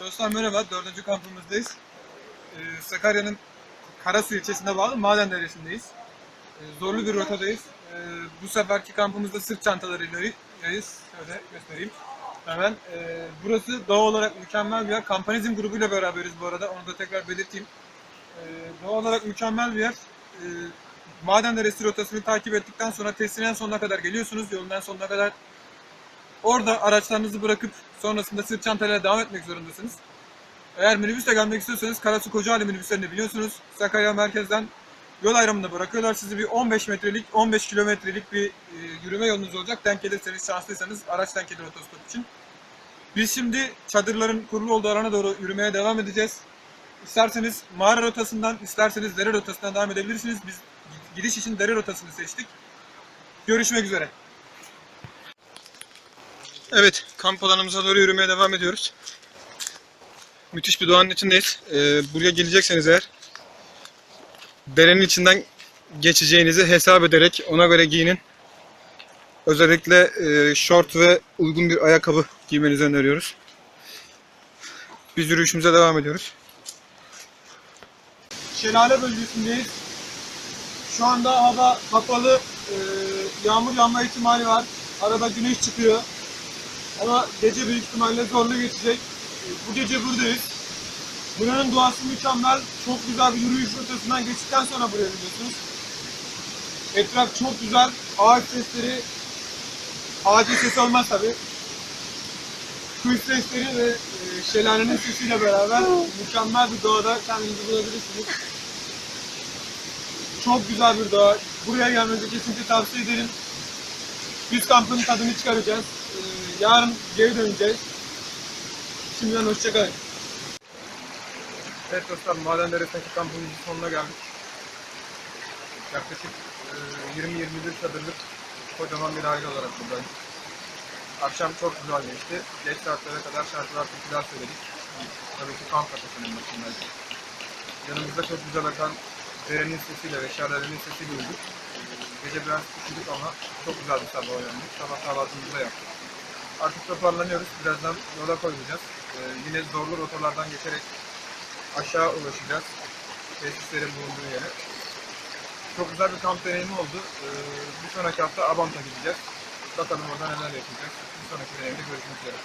Dostlar merhaba, dördüncü kampımızdayız. Ee, Sakarya'nın Karasu ilçesine bağlı Maden Deresi'ndeyiz. Ee, zorlu bir rotadayız. Ee, bu seferki kampımızda sırt çantalarıylayız. Şöyle göstereyim. Hemen. Ee, burası doğa olarak mükemmel bir yer. Kampanizm grubuyla beraberiz bu arada, onu da tekrar belirteyim. Ee, doğa olarak mükemmel bir yer. Ee, Maden Deresi rotasını takip ettikten sonra testin sonuna kadar geliyorsunuz. Yolun en sonuna kadar Orada araçlarınızı bırakıp sonrasında sırt çantayla devam etmek zorundasınız. Eğer minibüsle gelmek istiyorsanız Karasu Kocaeli minibüslerini biliyorsunuz. Sakarya merkezden yol ayrımında bırakıyorlar. Sizi bir 15 metrelik, 15 kilometrelik bir e, yürüme yolunuz olacak. Denk gelirseniz, şanslıysanız araç denk gelir otostop için. Biz şimdi çadırların kurulu olduğu alana doğru yürümeye devam edeceğiz. İsterseniz mağara rotasından, isterseniz dere rotasından devam edebilirsiniz. Biz gidiş için dere rotasını seçtik. Görüşmek üzere. Evet, kamp alanımıza doğru yürümeye devam ediyoruz. Müthiş bir doğanın içindeyiz. Ee, buraya gelecekseniz eğer derenin içinden geçeceğinizi hesap ederek ona göre giyinin. Özellikle e, şort ve uygun bir ayakkabı giymenizi öneriyoruz. Biz yürüyüşümüze devam ediyoruz. Şelale bölgesindeyiz. Şu anda hava kapalı, e, yağmur yağma ihtimali var. Arada güneş çıkıyor. Ama gece büyük ihtimalle zorlu geçecek. Bu gece buradayız. Buranın doğası mükemmel. Çok güzel bir yürüyüş rotasından geçtikten sonra buraya gidiyorsunuz. Etraf çok güzel. Ağaç sesleri, ağacın sesi olmaz tabi. Kuş sesleri ve e, şelalenin sesiyle beraber mükemmel bir doğada kendinizi bulabilirsiniz. Çok güzel bir doğa. Buraya gelmenizi kesinlikle tavsiye ederim. Biz kampın tadını çıkaracağız. Yarın geri döneceğiz. Şimdiden hoşçakalın. Evet dostlar, Maden Deresi'ndeki kampımızın sonuna geldik. Yaklaşık e, 20-21 çadırlık kocaman bir aile olarak buradayız. Akşam çok güzel geçti. Geç saatlere kadar şarkılar, türküler söyledik. Tabii ki kamp kafasının başındayız. Yanımızda çok güzel akan derenin sesiyle ve şelalenin sesiyle uyuduk. Gece biraz üşüdük ama çok güzel bir sabah uyandık. Sabah kahvaltımızı da yaptık. Artık toparlanıyoruz. Birazdan yola koyulacağız. Ee, yine zorlu rotalardan geçerek aşağı ulaşacağız. Tesislerin bulunduğu yere. Çok güzel bir kamp deneyimi oldu. Ee, bir sonraki hafta Abant'a gideceğiz. Bakalım orada neler yapacağız. Bir sonraki deneyimde görüşmek üzere.